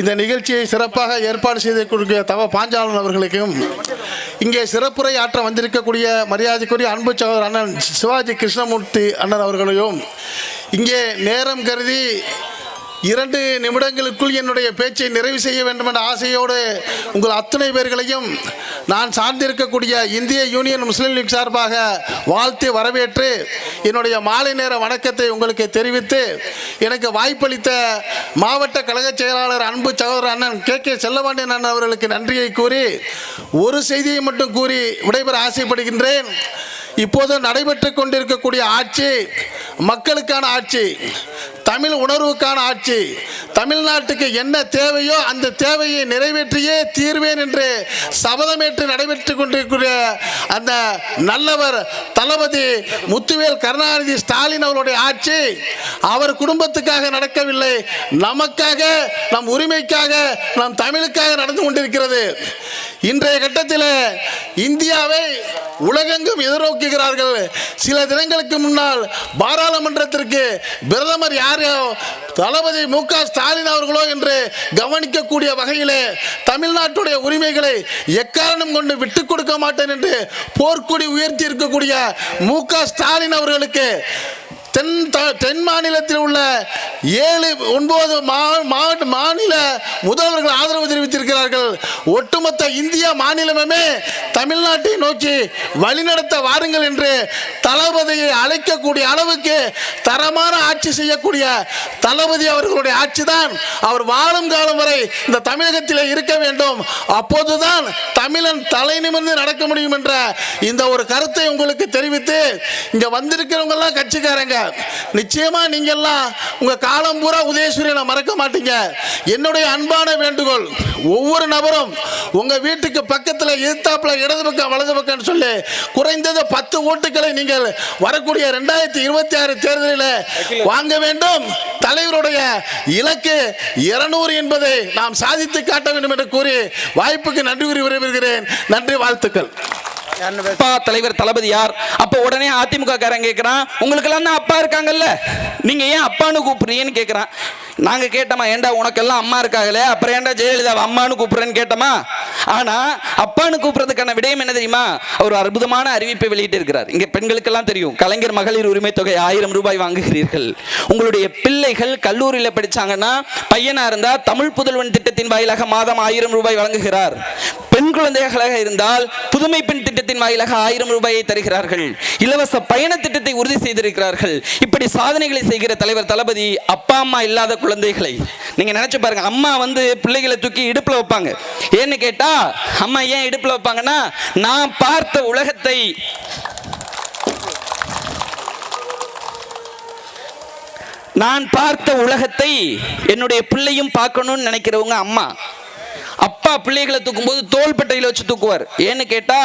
இந்த நிகழ்ச்சியை சிறப்பாக ஏற்பாடு செய்து கொடுக்க தவ பாஞ்சாலன் அவர்களுக்கும் இங்கே சிறப்புரை ஆற்ற வந்திருக்கக்கூடிய மரியாதைக்குரிய அன்பு சகோதரர் அண்ணன் சிவாஜி கிருஷ்ணமூர்த்தி அண்ணன் அவர்களையும் இங்கே நேரம் கருதி இரண்டு நிமிடங்களுக்குள் என்னுடைய பேச்சை நிறைவு செய்ய வேண்டும் என்ற ஆசையோடு உங்கள் அத்தனை பேர்களையும் நான் சார்ந்திருக்கக்கூடிய இந்திய யூனியன் முஸ்லீம் லீக் சார்பாக வாழ்த்து வரவேற்று என்னுடைய மாலை நேர வணக்கத்தை உங்களுக்கு தெரிவித்து எனக்கு வாய்ப்பளித்த மாவட்ட கழக செயலாளர் அன்பு சகோதரர் அண்ணன் கே கே செல்லவாண்டியன் அண்ணன் அவர்களுக்கு நன்றியை கூறி ஒரு செய்தியை மட்டும் கூறி விடைபெற ஆசைப்படுகின்றேன். இப்போது நடைபெற்று கொண்டிருக்கக்கூடிய ஆட்சி மக்களுக்கான ஆட்சி தமிழ் உணர்வுக்கான ஆட்சி. தமிழ்நாட்டுக்கு என்ன தேவையோ அந்த தேவையை நிறைவேற்றியே தீர்வேன் என்று சபதமேற்று நடைபெற்றுக் கொண்டிருக்கிற அந்த நல்லவர் தளபதி முத்துவேல் கருணாநிதி ஸ்டாலின் அவருடைய ஆட்சி அவர் குடும்பத்துக்காக நடக்கவில்லை. நமக்காக நம் உரிமைக்காக நம் தமிழுக்காக நடந்து கொண்டிருக்கிறது. இன்றைய கட்டத்தில் இந்தியாவை உலகெங்கும் எதிர்நோக்குகிறார்கள். சில தினங்களுக்கு முன்னால் பாராளுமன்றத்திற்கு பிரதமர் யார் தளபதி மு க ஸ்டாலின் அவர்களோ என்று கவனிக்கக்கூடிய வகையிலே தமிழ்நாட்டுடைய உரிமைகளை எக்காரணம் கொண்டு விட்டு கொடுக்க மாட்டேன் என்று போர்க்கொடி உயர்த்தி இருக்கக்கூடிய மு க ஸ்டாலின் அவர்களுக்கு தென் த- தென் மாநிலத்தில் உள்ள ஏழு ஒன்பது மா- மாவட்ட மாநில முதல்வர்கள் ஆதரவு தெரிவித்திருக்கிறார்கள். ஒட்டுமொத்த இந்திய மாநிலமே தமிழ்நாட்டை நோக்கி வழிநடத்த வாருங்கள் என்று தளபதியை அழைக்கக்கூடிய அளவுக்கு தரமான ஆட்சி செய்யக்கூடிய தளபதி அவர்களுடைய ஆட்சி தான் அவர் வாழும் காலம் வரை இந்த தமிழகத்தில் இருக்க வேண்டும். அப்போதுதான் தமிழன் தலை நிமிர்ந்து நடக்க முடியும் என்ற இந்த ஒரு கருத்தை உங்களுக்கு தெரிவித்து இங்கே வந்திருக்கிறவங்கெல்லாம் கட்சிக்காரங்க நிச்சயமா நீங்க எல்லாம் உங்க காலம் பூரா உதயசூரியனை மறக்க மாட்டீங்க. என்னுடைய அன்பான வேண்டுகோள் ஒவ்வொரு நபரும் உங்க வீட்டுக்கு பக்கத்துல எதிர்த்தாப்புல இடது பக்கம் வலது பக்கம்னு சொல்லி குறைந்தது பத்து ஓட்டுகளை நீங்கள் வரக்கூடிய ரெண்டாயிரத்தி இருபத்தி ஆறு தேர்தலில் வாங்க வேண்டும். தலைவருடைய இலக்கு இருநூறு என்பதை நாம் சாதித்து காட்ட வேண்டும் என்று கூறி வாய்ப்புக்கு நன்றி கூறி விரும்புகிறேன் நன்றி வாழ்த்துக்கள். அப்பா தலைவர் தளபதி யார்? அப்போ உடனே அதிமுக காரன் கேட்குறான் உங்களுக்கெல்லாம் தான் அப்பா இருக்காங்கல்ல? நீங்கள் ஏன் அப்பான்னு கூப்பிடுறீங்கன்னு கேட்குறான் நாங்கள் கேட்டோமா ஏன்டா உனக்கெல்லாம் அம்மா இருக்காங்களே? அப்புறம் ஏண்டா ஜெயலலிதா அம்மானு கூப்பிடுறேன்னு கேட்டோமா? ஆனா அப்பான்னு கூப்பிடுறதுக்கான விடயம் என்ன தெரியுமா? ஒரு அற்புதமான அறிவிப்பை வெளியிட்டு இருக்கிறார் இங்க பெண்களுக்கெல்லாம் தெரியும். கலைஞர் மகளிர் உரிமை தொகை ஆயிரம் ரூபாய் வாங்குகிறீர்கள். உங்களுடைய பிள்ளைகள் கல்லூரியில் படிச்சாங்கன்னா பையனா இருந்தா தமிழ் புதல்வன் திட்டத்தின் வாயிலாக மாதம் ஆயிரம் ரூபாய் வழங்குகிறார். பெண் குழந்தைகளாக இருந்தால் புதுமை பெண் திட்டத்தின் வாயிலாக ஆயிரம் ரூபாயை தருகிறார்கள். இலவச பயண திட்டத்தை உறுதி செய்திருக்கிறார்கள். இப்படி சாதனைகளை செய்கிற தலைவர் தளபதி அப்பா அம்மா இல்லாத குழந்தைகளை. நீங்க நினைச்சு பாருங்க அம்மா வந்து பிள்ளைகளை தூக்கி இடுப்புல வைப்பாங்க. ஏன்னு கேட்டா அம்மா ஏன் இடுப்புல வைப்பாங்கன்னா நான் பார்த்த உலகத்தை நான் பார்த்த உலகத்தை என்னுடைய பிள்ளையும் பார்க்கணும்னு நினைக்கிறவங்க அம்மா. அப்பா பிள்ளைகளை தூக்கும்போது தோள்பட்டையில் வச்சு தூக்குவார். ஏன்னு கேட்டா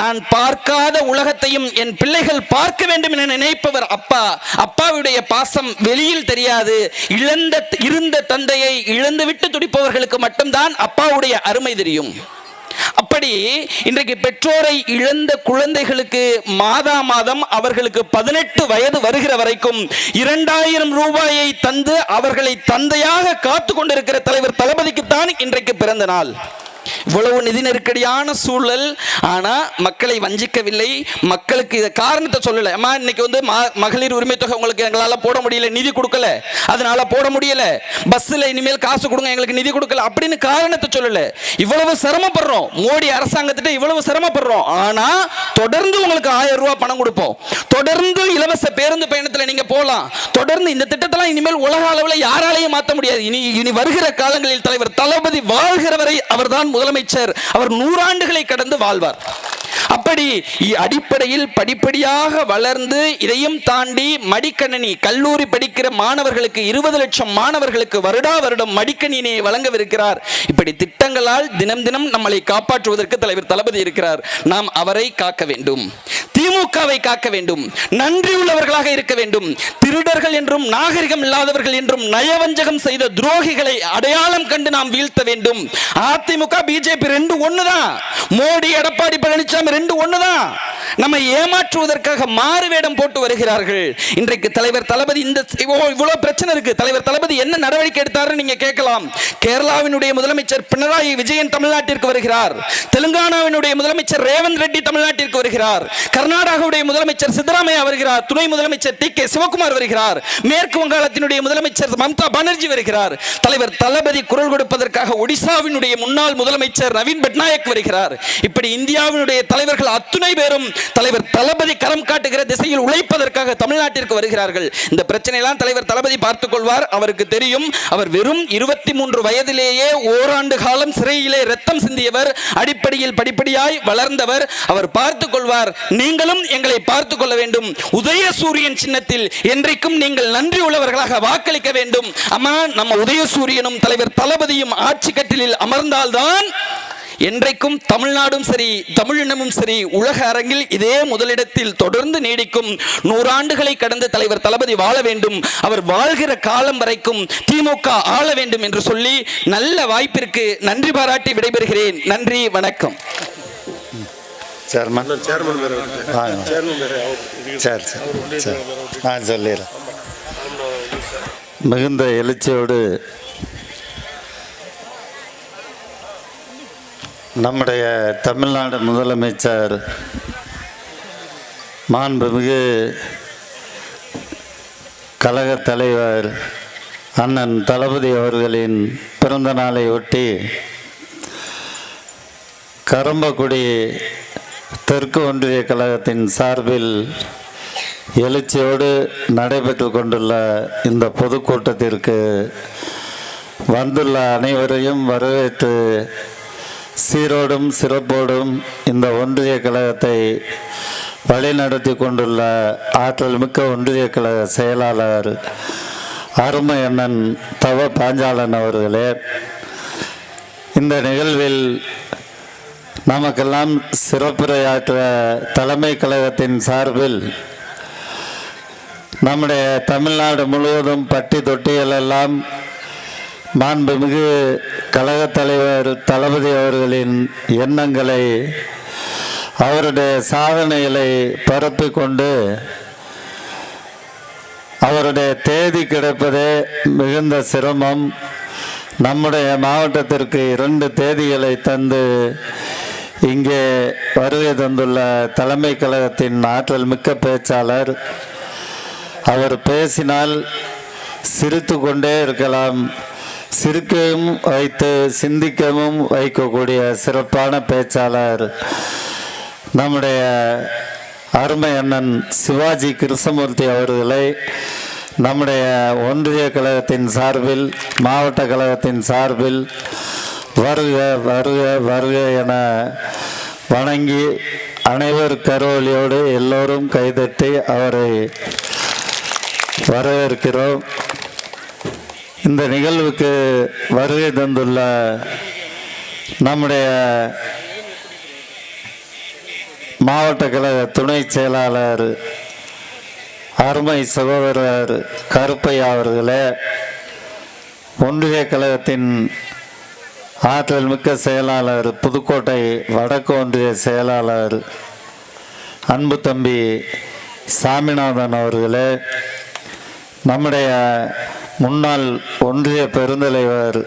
நான் பார்க்காத உலகத்தையும் என் பிள்ளைகள் பார்க்க வேண்டும் என நினைப்பவர் அப்பா. அப்பாவுடைய பாசம் வெளியில் தெரியாது. இழந்த இருந்த தந்தையை இழந்து விட்டு துடிப்பவர்களுக்கு மட்டும்தான் அப்பாவுடைய அருமை தெரியும். இப்படி இன்றைக்கு பெற்றோரை இழந்த குழந்தைகளுக்கு மாதா மாதம் அவர்களுக்கு பதினெட்டு வயது வருகிற வரைக்கும் இரண்டாயிரம் ரூபாயை தந்து அவர்களை தந்தையாக காத்து கொண்டிருக்கிற தலைவர் தளபதிக்குத்தான் இன்றைக்கு பிறந்த நாள். இவ்வளவு நிதி நெருக்கடியான சூழல். ஆனால் மக்களை வஞ்சிக்கவில்லை. மக்களுக்கு இதை காரணத்தை சொல்லலை. அம்மா இன்னைக்கு வந்து மகளிர் உரிமை தொகை உங்களுக்கு எங்களால் போட முடியல நிதி கொடுக்கல. அதனால போட முடியல. பஸ்ஸில் இனிமேல் காசு கொடுங்க எங்களுக்கு நிதி கொடுக்கல அப்படின்னு காரணத்தை சொல்லல. இவ்வளவு சிரமப்படுறோம். மோடி அரசாங்கத்திட்ட இவ்வளவு சிரமப்படுறோம். ஆனால் தொடர்ந்து உங்களுக்கு ஆயிரம் ரூபாய் பணம் கொடுப்போம். தொடர்ந்து இலவச பேருந்து பயணத்தில் நீங்கள் போகலாம் தொடர்ந்து இந்த திட்டத்தெல்லாம் இனிமேல் உலக அளவில் யாராலையும் மாற்ற முடியாது. இனி இனி வருகிற காலங்களில் தலைவர் தளபதி வாழ்கிற வரை அவர்தான் முதலமைச்சர் அவர் நூறாண்டுகளை கடந்து வாழ்வார். அப்படி அடிப்படையில் படிப்படியாக வளர்ந்து இதையும் தாண்டி மடிக்கணினி கல்லூரி படிக்கிற மாணவர்களுக்கு இருபது லட்சம் மாணவர்களுக்கு வருடா வருடம் மடிக்கணினியை வழங்கவிருக்கிறார். இப்படி திட்டங்களால் தினம் தினம் நம்மளை காப்பாற்றுவதற்கு தலைவர் தளபதி இருக்கிறார். நாம் அவரை காக்க வேண்டும். திமுகவை காக்க வேண்டும். நன்றி உள்ளவர்களாக இருக்க வேண்டும். திருடர்கள் என்றும் நாகரிகம் இல்லாதவர்கள் என்றும் நயவஞ்சகம் செய்த துரோகிகளை அடையாளம் கண்டு நாம் வீழ்த்த வேண்டும். அதிமுக பிஜேபி ரெண்டு ஒண்ணுதான். மோடி எடப்பாடி பழனிசாமி ரெண்டு ஒண்ணுதான். நம்மை ஏமாற்றுவதற்காக மாறு வேடம் போட்டு வருகிறார்கள். இன்றைக்கு தலைவர் தளபதி இந்த இவ்வளவு பிரச்சனை இருக்கு. தலைவர் தளபதி என்ன நடவடிக்கை எடுத்தாருன்னு நீங்க கேட்கலாம். கேரளாவினுடைய முதலமைச்சர் பினராயி விஜயன் தமிழ்நாட்டிற்கு வருகிறார். தெலுங்கானாவினுடைய முதலமைச்சர் ரேவந்த் ரெட்டி தமிழ்நாட்டிற்கு வருகிறார். கர்நாடகாவுடைய முதலமைச்சர் சித்தராமையா வருகிறார். துணை முதலமைச்சர் டி கே சிவகுமார் வருகிறார். மேற்கு வங்காளத்தினுடைய முதலமைச்சர் மம்தா பானர்ஜி வருகிறார். தலைவர் தளபதி குரல் கொடுப்பதற்காக ஒடிசாவினுடைய முன்னாள் முதலமைச்சர் நவீன் பட்நாயக் வருகிறார். இப்படி இந்தியாவினுடைய தலைவர்கள் அத்துணை பேரும் தலைவர் தளபதி கரம் காட்டுகிற திசையில் உழைப்பதற்காக தமிழ்நாட்டிற்கு வருகிறார்கள். இந்த பிரச்சனையெல்லாம் தலைவர் தளபதி பார்த்துக் கொள்வார். அவருக்கு தெரியும் அவர் வெறும் இருபத்தி மூன்று வயதிலேயே ஓராண்டு காலம் சிறையிலே ரத்தம் சிந்தியவர் அடிப்படையில் படிப்படியாய் வளர்ந்தவர். அவர் பார்த்துக் கொள்வார். நீங்களும் எங்களை பார்த்துக் கொள்ள வேண்டும். உதய சூரியன் சின்னத்தில் என்றைக்கும் நீங்கள் நன்றி உள்ளவர்களாக வாக்களிக்க வேண்டும். அம்மா நம்ம உதய சூரியனும் தலைவர் தளபதியும் ஆட்சி கட்டிலில் அமர்ந்தால்தான் என்றைக்கும் தமிழ்நாடும் சரி தமிழினமும் சரி உலக அரங்கில் இதே முதலிடத்தில் தொடர்ந்து நீடிக்கும் நூறாண்டுகளை கடந்த தலைவர் தளபதி வாழ வேண்டும். அவர் வாழ்கிற காலம் வரைக்கும் திமுக ஆள வேண்டும் என்று சொல்லி நல்ல வாய்ப்பிற்கு நன்றி பாராட்டி விடைபெறுகிறேன். நன்றி வணக்கம். சேர்மன் வாங்க சரி சரி. சரி. நான் சொல்லிடுறேன். மிகுந்த எழுச்சியோடு நம்முடைய தமிழ்நாடு முதலமைச்சர் மாண்புமிகு கழக தலைவர் அண்ணன் தளபதி அவர்களின் பிறந்த நாளை ஒட்டி கரும்பக்குடி தெற்கு ஒன்றிய கழகத்தின் சார்பில் எழுச்சியோடு நடைபெற்று கொண்டுள்ள இந்த பொதுக்கூட்டத்திற்கு வந்துள்ள அனைவரையும் வரவேற்று சீரோடும் சிறப்போடும் இந்த ஒன்றிய கழகத்தை வழிநடத்தி கொண்டுள்ள ஆற்றல் மிக்க ஒன்றிய கழக செயலாளர் அருமை அண்ணன் தவ பாஞ்சாலன் அவர்களே இந்த நிகழ்வில் நமக்கெல்லாம் சிறப்புரையாற்ற தலைமை கழகத்தின் சார்பில் நம்முடைய தமிழ்நாடு முழுவதும் பட்டி தொட்டிகளெல்லாம் மாண்புமிகு கழக தலைவர் தளபதி அவர்களின் எண்ணங்களை அவருடைய சாதனைகளை பரப்பிக் கொண்டு அவருடைய தேதி கிடைப்பதே மிகுந்த சிரமம். நம்முடைய மாவட்டத்திற்கு இரண்டு தேதிகளை தந்து இங்கே வருகை தந்துள்ள தலைமை கழகத்தின் ஆற்றல் மிக்க பேச்சாளர். அவர் பேசினால் சிரித்து கொண்டே இருக்கலாம். சிரிக்கவும் வைத்து சிந்திக்கவும் வைக்கக்கூடிய சிறப்பான பேச்சாளர் நம்முடைய அருமை அண்ணன் சிவாஜி கிருஷ்ணமூர்த்தி அவர்களை நம்முடைய ஒன்றிய கழகத்தின் சார்பில் மாவட்ட கழகத்தின் சார்பில் வருக வருக வருக என வணங்கி அனைவர் கரோலியோடு எல்லோரும் கைதட்டி அவரை வரவேற்கிறோம். இந்த நிகழ்வுக்கு வருகை தந்துள்ள நம்முடைய மாவட்ட கழக துணை செயலாளர் அருமை சகோதரர் கருப்பையா அவர்களே ஒன்றிய கழகத்தின் ஆற்றல் மிக்க செயலாளர் புதுக்கோட்டை வடக்கு ஒன்றிய செயலாளர் அன்பு தம்பி சாமிநாதன் அவர்களே நம்முடைய முன்னாள் ஒன்றிய பெருந்தலைவர்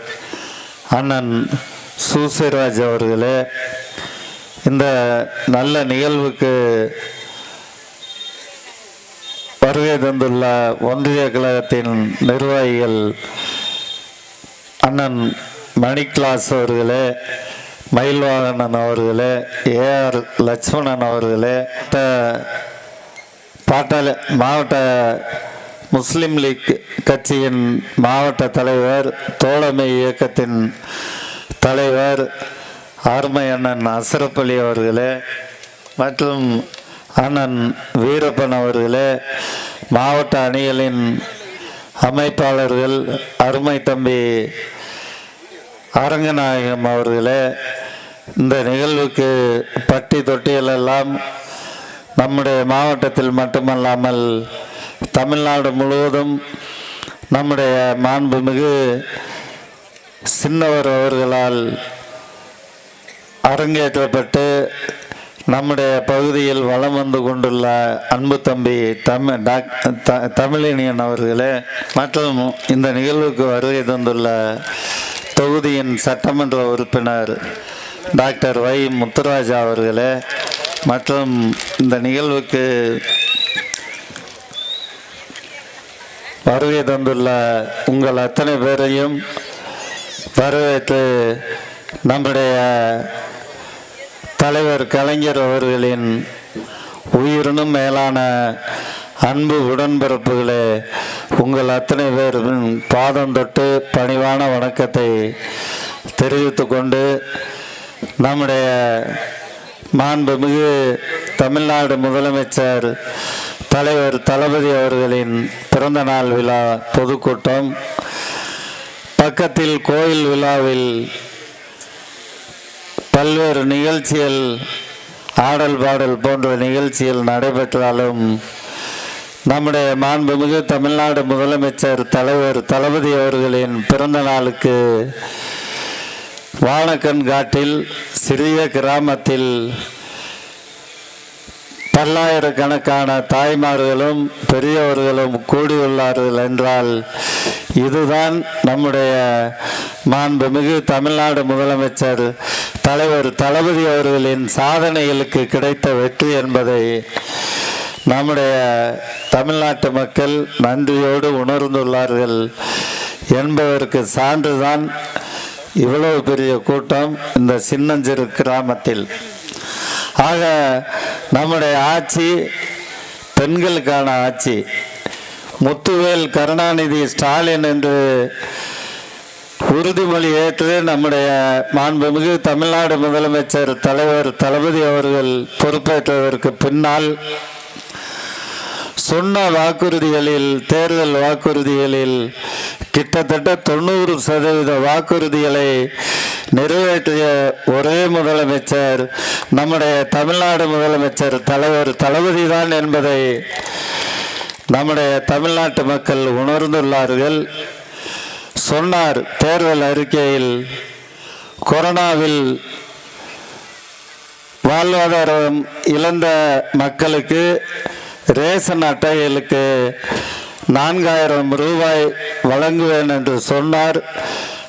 அண்ணன் சூசிராஜ் அவர்களே இந்த நல்ல நிகழ்வுக்கு வருகை தந்துள்ள ஒன்றிய கழகத்தின் நிர்வாகிகள் அண்ணன் மணிக்லாஸ் அவர்களே மயில்வாகனன் அவர்களே ஏஆர் லட்சுமணன் அவர்களே பாட்டாளி மாவட்ட முஸ்லிம் லீக் கட்சியின் மாவட்ட தலைவர் தோழமை இயக்கத்தின் தலைவர் ஆர்மை அண்ணன் அசரப்பள்ளி அவர்களே மற்றும் அண்ணன் வீரப்பன் அவர்களே மாவட்ட அணிகளின் அமைப்பாளர்கள் அருமை தம்பி அரங்கநாயகம் அவர்களே இந்த நிகழ்வுக்கு பட்டி தொட்டியலெல்லாம் நம்முடைய மாவட்டத்தில் மட்டுமல்லாமல் தமிழ்நாடு முழுவதும் நம்முடைய மாண்புமிகு சின்னவர் அவர்களால் அரங்கேற்றப்பட்டு நம்முடைய பகுதியில் வளம் வந்து கொண்டுள்ள அன்பு தம்பி தமிழ் டாக் த- தமிழினியன் அவர்களே மற்றும் இந்த நிகழ்வுக்கு வருகை தந்துள்ள தொகுதியின் சட்டமன்ற உறுப்பினர் டாக்டர் வை முத்துராஜா அவர்களே மற்றும் இந்த நிகழ்வுக்கு வருகை தந்துள்ள உங்கள் அத்தனை பேரையும் வரவேற்று நம்முடைய தலைவர் கலைஞர் அவர்களின் உயிரினும் மேலான அன்பு உடன்பிறப்புகளே உங்கள் அத்தனை பேரும் பாதம் தொட்டு பணிவான வணக்கத்தை தெரிவித்து கொண்டு நம்முடைய மாண்புமிகு தமிழ்நாடு முதலமைச்சர் தலைவர் தளபதி அவர்களின் பிறந்த நாள் விழா பொதுக்கூட்டம். பக்கத்தில் கோயில் விழாவில் பல்வேறு நிகழ்ச்சிகள் ஆடல் பாடல் போன்ற நிகழ்ச்சிகள் நடைபெற்றாலும் நம்முடைய மாண்புமிகு தமிழ்நாடு முதலமைச்சர் தலைவர் தளபதி அவர்களின் பிறந்த நாளுக்கு வானக்கன் காட்டில் சிறிய கிராமத்தில் பல்லாயிரக்கணக்கான தாய்மார்களும் பெரியவர்களும் கூடியுள்ளார்கள் என்றால் இதுதான் நம்முடைய மாண்புமிகு தமிழ்நாடு முதலமைச்சர் தலைவர் தளபதி அவர்களின் சாதனைகளுக்கு கிடைத்த வெற்றி என்பதை நம்முடைய தமிழ்நாட்டு மக்கள் நன்றியோடு உணர்ந்துள்ளார்கள் என்பதற்கு சான்றுதான் இவ்வளவு பெரிய கூட்டம் இந்த சின்னஞ்சிறு கிராமத்தில். ஆக நம்முடைய ஆட்சி பெண்களுக்கான ஆட்சி. முத்துவேல் கருணாநிதி ஸ்டாலின் என்று உறுதிமொழி ஏற்று நம்முடைய மாண்புமிகு தமிழ்நாடு முதலமைச்சர் தலைவர் தளபதி அவர்கள் பொறுப்பேற்றதற்கு பின்னால் சொன்ன வாக்குறுதிகளில் தேர்தல் வாக்குறுதிகளில் கிட்டத்தட்ட தொண்ணூறு சதவீத வாக்குறுதிகளை நிறைவேற்றிய ஒரே முதலமைச்சர் நம்முடைய தமிழ்நாடு முதலமைச்சர் தலைவர் தளபதி தான் என்பதை நம்முடைய தமிழ்நாட்டு மக்கள் உணர்ந்துள்ளார்கள். சொன்னார் தேர்தல் அறிக்கையில் கொரோனாவில் வாழ்வாதாரம் இழந்த மக்களுக்கு ரேஷன் அட்டைகளுக்கு நான்காயிரம் ரூபாய் வழங்குவேன் என்று சொன்னார்.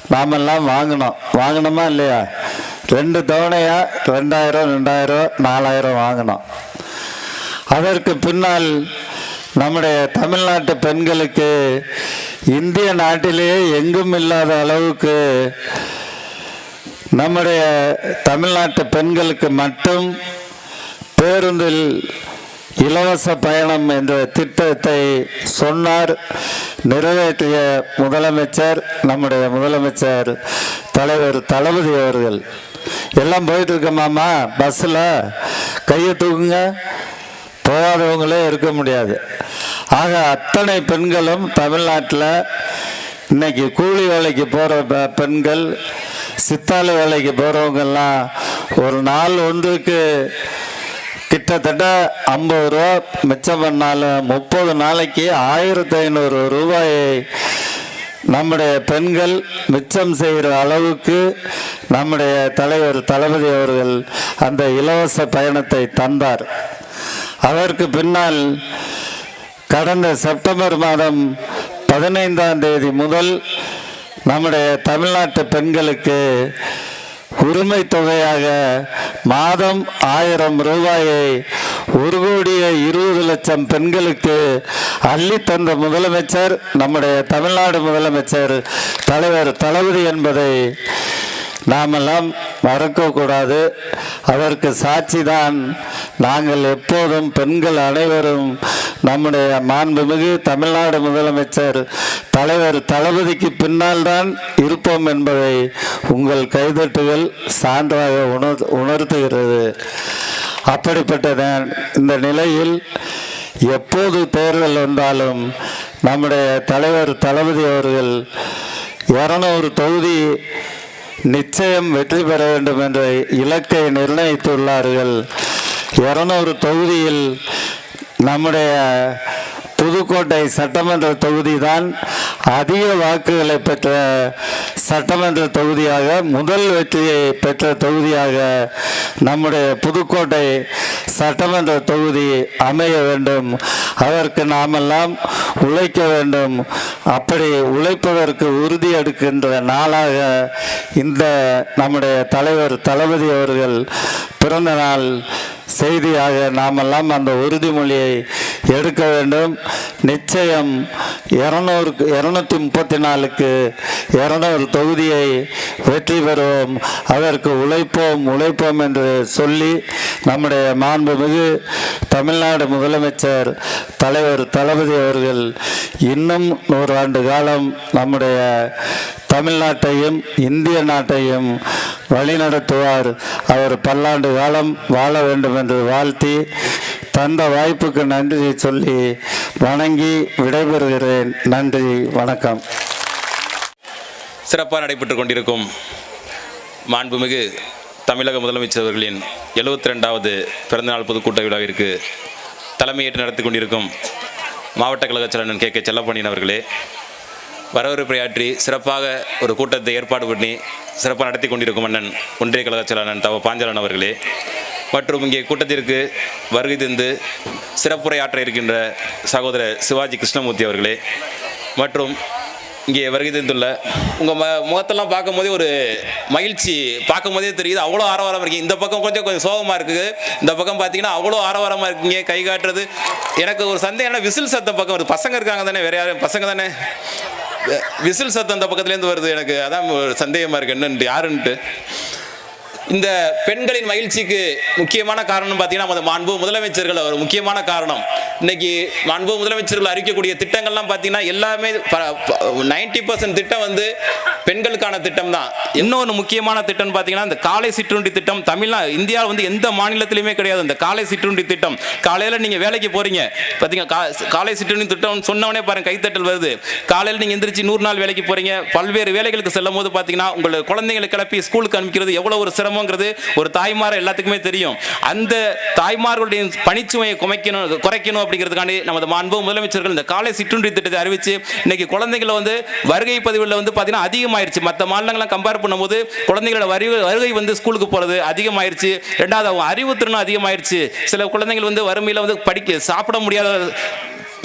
நாமெல்லாம் வாங்கினோம். வாங்கினோமா இல்லையா? ரெண்டு தவணையா? ரெண்டாயிரம் ரெண்டாயிரம் நாலாயிரம் வாங்கினோம். அதற்கு பின்னால் நம்முடைய தமிழ்நாட்டு பெண்களுக்கு இந்திய நாட்டிலேயே எங்கும் இல்லாத அளவுக்கு நம்முடைய தமிழ்நாட்டு பெண்களுக்கு மட்டும் பேருந்தில் இலவச பயணம் என்ற திட்டத்தை சொன்னார். நிறைவேற்றிய முதலமைச்சர் நம்முடைய முதலமைச்சர் தலைவர் தளபதி அவர்கள். எல்லாம் போயிட்டு இருக்கமாமா பஸ்ஸில் கையை தூக்குங்க. போகாதவங்களே இருக்க முடியாது. ஆக அத்தனை பெண்களும் தமிழ்நாட்டில் இன்னைக்கு கூலி வேலைக்கு போகிற பெண்கள் சித்தாலை வேலைக்கு போகிறவங்கெல்லாம் ஒரு நாள் ஒன்றுக்கு கிட்டத்தட்ட ஐம்பது ரூபா மிச்சம் பண்ணாலும் முப்பது நாளைக்கு ஆயிரத்தி ஐநூறு ரூபாயை நம்முடைய பெண்கள் மிச்சம் செய்கிற அளவுக்கு நம்முடைய தலைவர் தளபதி அவர்கள் அந்த இலவச பயணத்தை தந்தார். அதற்கு பின்னால் கடந்த செப்டம்பர் மாதம் பதினைந்தாம் தேதி முதல் நம்முடைய தமிழ்நாட்டு பெண்களுக்கு உரிமை தொகையாக மாதம் ஆயிரம் ரூபாயை ஒரு கோடியே இருபது லட்சம் பெண்களுக்கு அள்ளி தந்த முதலமைச்சர் நம்முடைய தமிழ்நாடு முதலமைச்சர் தலைவர் தளபதி என்பதை நாமெல்லாம் மறக்கக்கூடாது. அதற்கு சாட்சிதான். நாங்கள் எப்போதும் பெண்கள் அனைவரும் நம்முடைய மாண்புமிகு தமிழ்நாடு முதலமைச்சர் தலைவர் தளபதிக்கு பின்னால் தான் இருப்போம் என்பதை உங்கள் கைதட்டுகள் சான்றாக உணர் உணர்த்துகிறது. அப்படிப்பட்ட இந்த நிலையில் எப்போது தேர்தல் வந்தாலும் நம்முடைய தலைவர் தளபதி அவர்கள் இரநூறு தொகுதி நிச்சயம் வெற்றி பெற வேண்டும் என்ற இலக்கை நிர்ணயித்துள்ளார்கள். இரநூறு தொகுதியில் நம்முடைய புதுக்கோட்டை சட்டமன்ற தொகுதி தான் அதிக வாக்குகளை பெற்ற சட்டமன்ற தொகுதியாக முதல் வெற்றியை பெற்ற தொகுதியாக நம்முடைய புதுக்கோட்டை சட்டமன்ற தொகுதி அமைய வேண்டும். அதற்கு நாமெல்லாம் உழைக்க வேண்டும். அப்படி உழைப்பதற்கு உறுதி எடுக்கின்ற நாளாக இந்த நம்முடைய தலைவர் தளபதி அவர்கள் பிறந்த நாள் செய்தியாக நாமெல்லாம் அந்த உறுதிமொழியை எடுக்க வேண்டும். நிச்சயம் இரநூறுக்கு இரநூத்தி முப்பத்தி நாலுக்கு இரநூறு தொகுதியை வெற்றி பெறுவோம். அதற்கு உழைப்போம் உழைப்போம் என்று சொல்லி நம்முடைய மாண்புமிகு தமிழ்நாடு முதலமைச்சர் தலைவர் தளபதி அவர்கள் இன்னும் நூறாண்டு காலம் நம்முடைய தமிழ்நாட்டையும் இந்திய நாட்டையும் வழிநடத்துவார். அவர் பல்லாண்டு காலம் வாழ வேண்டும் என்று வாழ்த்தி தந்த வாய்ப்புக்கு நன்றி சொல்லி வணங்கி விடைபெறுகிறேன். நன்றி வணக்கம். சிறப்பாக நடைபெற்று கொண்டிருக்கும் மாண்புமிகு தமிழக முதலமைச்சர் அவர்களின் எழுபத்தி ரெண்டாவது பிறந்தநாள் பொதுக்கூட்ட விழாவிற்கு தலைமையேற்று நடத்தி கொண்டிருக்கும் மாவட்ட கழகச் செயலாளர் கே கே செல்லப்பணியன் அவர்களே வரவேற்பையாற்றி சிறப்பாக ஒரு கூட்டத்தை ஏற்பாடு பண்ணி சிறப்பாக நடத்தி கொண்டிருக்கும் அண்ணன் ஒன்றிய கழக செயலாளர் தவ பாஞ்சலன் அவர்களே. மற்றும் இங்கே கூட்டத்திற்கு வருகை தந்து சிறப்புரையாற்ற இருக்கின்ற சகோதரர் சிவாஜி கிருஷ்ணமூர்த்தி அவர்களே. மற்றும் இங்கே வருகை தந்துள்ள உங்கள் ம முகத்தெல்லாம் பார்க்கும்போதே ஒரு மகிழ்ச்சி. பார்க்கும்போதே தெரியுது அவ்வளோ ஆரவாரம் இருக்கீங்க. இந்த பக்கம் கொஞ்சம் கொஞ்சம் சோகமாக இருக்குது. இந்த பக்கம் பார்த்தீங்கன்னா அவ்வளோ ஆரவாரமாக இருக்கீங்க கை காட்டுறது. எனக்கு ஒரு சந்தேகம் விசில் சத்த பக்கம் ஒரு பசங்க இருக்காங்க தானே வேறு யாரும் பசங்க தானே? விசில் சத்தம் அந்த பக்கத்துலேருந்து வருது எனக்கு. அதான் ஒரு சந்தேகமாக இருக்கு. என்னன்ட்டு யாருன்ட்டு? இந்த பெண்களின் மகிழ்ச்சிக்கு முக்கியமான காரணம் பார்த்தீங்கன்னா நமது மாண்பு முதலமைச்சர்கள் ஒரு முக்கியமான காரணம். இன்னைக்கு மாண்பு முதலமைச்சர்கள் அறிவிக்கக்கூடிய திட்டங்கள்லாம் பார்த்தீங்கன்னா எல்லாமே நைன்டி பர்சன்ட் திட்டம் வந்து பெண்களுக்கான திட்டம் தான் இன்னொன்று முக்கியமான திட்டம்னு பார்த்தீங்கன்னா இந்த காலை சிற்றுண்டி திட்டம் தமிழ்நா இந்தியா வந்து எந்த மாநிலத்திலையுமே கிடையாது. இந்த காலை சிற்றுண்டி திட்டம். காலையில் நீங்கள் வேலைக்கு போகிறீங்க பார்த்தீங்க கா- காலை சிற்றுண்டி திட்டம் சொன்னவனே பாருங்கள் கைத்தட்டல் வருது. காலையில் நீங்கள் எந்திரிச்சு நூறு நாள் வேலைக்கு போகிறீங்க பல்வேறு வேலைகளுக்கு செல்லும் போது பார்த்தீங்கன்னா உங்களை குழந்தைங்களை கிளப்பி ஸ்கூலுக்கு அனுப்பிக்கிறது எவ்வளோ ஒரு சிரமம் சிரமங்கிறது ஒரு தாய்மார எல்லாத்துக்குமே தெரியும். அந்த தாய்மார்களுடைய பணிச்சுமையை குறைக்கணும் குறைக்கணும் அப்படிங்கிறதுக்காண்டி நமது மாண்பு முதலமைச்சர்கள் இந்த காலை சிற்றுண்டி திட்டத்தை அறிவிச்சு இன்னைக்கு குழந்தைகளை வந்து வருகை பதிவில் வந்து பார்த்தீங்கன்னா அதிகமாயிருச்சு. மற்ற மாநிலங்களை கம்பேர் பண்ணும்போது குழந்தைகளோட வரி வருகை வந்து ஸ்கூலுக்கு போகிறது அதிகமாயிருச்சு. ரெண்டாவது அவங்க அறிவுத்திறனும் அதிகமாயிருச்சு. சில குழந்தைகள் வந்து வறுமையில் வந்து படிக்க சாப்பிட முடியாத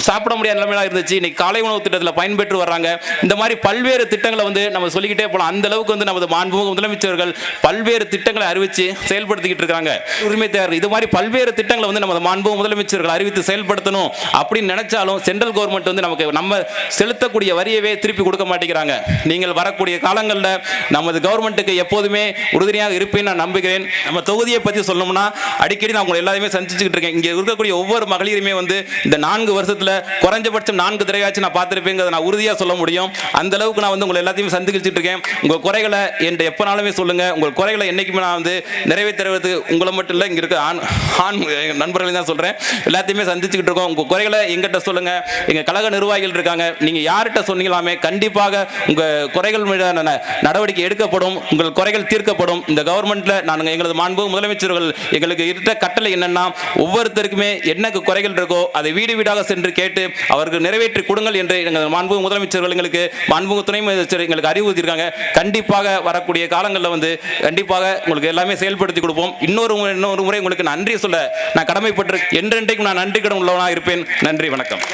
சாப்பிட முடியாத நிலைமையில இருந்துச்சு. இன்னைக்கு காலை உணவு திட்டத்தில் பயன்பெற்று வர்றாங்க. இந்த மாதிரி பல்வேறு திட்டங்களை வந்து நம்ம சொல்லிக்கிட்டே போகலாம் அந்த அளவுக்கு வந்து நமது மாண்புமிகு முதலமைச்சர்கள் பல்வேறு திட்டங்களை அறிவித்து செயல்படுத்திக்கிட்டு இருக்காங்க. உரிமை தேவை இது மாதிரி பல்வேறு திட்டங்களை வந்து நமது மாண்புமிகு முதலமைச்சர்கள் அறிவித்து செயல்படுத்தணும் அப்படின்னு நினைச்சாலும் சென்ட்ரல் கவர்மெண்ட் வந்து நமக்கு நம்ம செலுத்தக்கூடிய வரியவே திருப்பி கொடுக்க மாட்டேங்கிறாங்க. நீங்கள் வரக்கூடிய காலங்களில் நமது கவர்மெண்ட்டுக்கு எப்போதுமே உறுதுணையாக இருப்பேன் நான் நம்புகிறேன். நம்ம தொகுதியை பற்றி சொல்லணும்னா அடிக்கடி நான் உங்களை எல்லாருமே சந்திச்சுக்கிட்டு இருக்கேன். இங்கே இருக்கக்கூடிய ஒவ்வொரு மகளிருமே வந்து இந்த நான்கு வருஷத்தில் குறைஞ்சபட்சம் நான்கு தடவையாச்சும் நான் பார்த்துருப்பேங்கிறத நான் உறுதியாக சொல்ல முடியும். அந்த அளவுக்கு நான் வந்து உங்களை எல்லாத்தையும் சந்திச்சுட்டு இருக்கேன். உங்கள் குறைகளை என்கிட்ட எப்போனாலுமே சொல்லுங்க. உங்கள் குறைகளை என்றைக்குமே நான் வந்து நிறைவேற்றுறதுக்கு உங்களை மட்டும் இல்லை இங்கே இருக்க ஆண் ஆண் நண்பர்களையும் தான் சொல்கிறேன் எல்லாத்தையுமே சந்திச்சுக்கிட்டு இருக்கோம். உங்கள் குறைகளை எங்கிட்ட சொல்லுங்கள் எங்கள் கழக நிர்வாகிகள் இருக்காங்க. நீங்கள் யார்கிட்ட சொன்னீங்களாமே கண்டிப்பாக உங்கள் குறைகள் மீதான நடவடிக்கை எடுக்கப்படும். உங்கள் குறைகள் தீர்க்கப்படும். இந்த கவர்மெண்ட்ல நாங்கள் எங்களது மாண்பு முதலமைச்சர்கள் எங்களுக்கு இருந்த கட்டளை என்னன்னா ஒவ்வொருத்தருக்குமே என்ன குறைகள் இருக்கோ அதை வீடு வீடாக சென்று கேட்டு அவருக்கு நிறைவேற்றி கொடுங்கள் என்று எங்கள் மாண்பு முதலமைச்சர்கள் எங்களுக்கு மாண்பு துணை அமைச்சர் எங்களுக்கு அறிவுறுத்தியிருக்காங்க. கண்டிப்பாக வரக்கூடிய காலங்களில் வந்து கண்டிப்பாக உங்களுக்கு எல்லாமே செயல்படுத்தி கொடுப்போம். இன்னொரு இன்னொரு முறை உங்களுக்கு நன்றி சொல்ல நான் கடமைப்பட்டு என்றென்றைக்கும் நான் நன்றி கடன் உள்ளவனாக இருப்பேன். நன்றி வணக்கம்.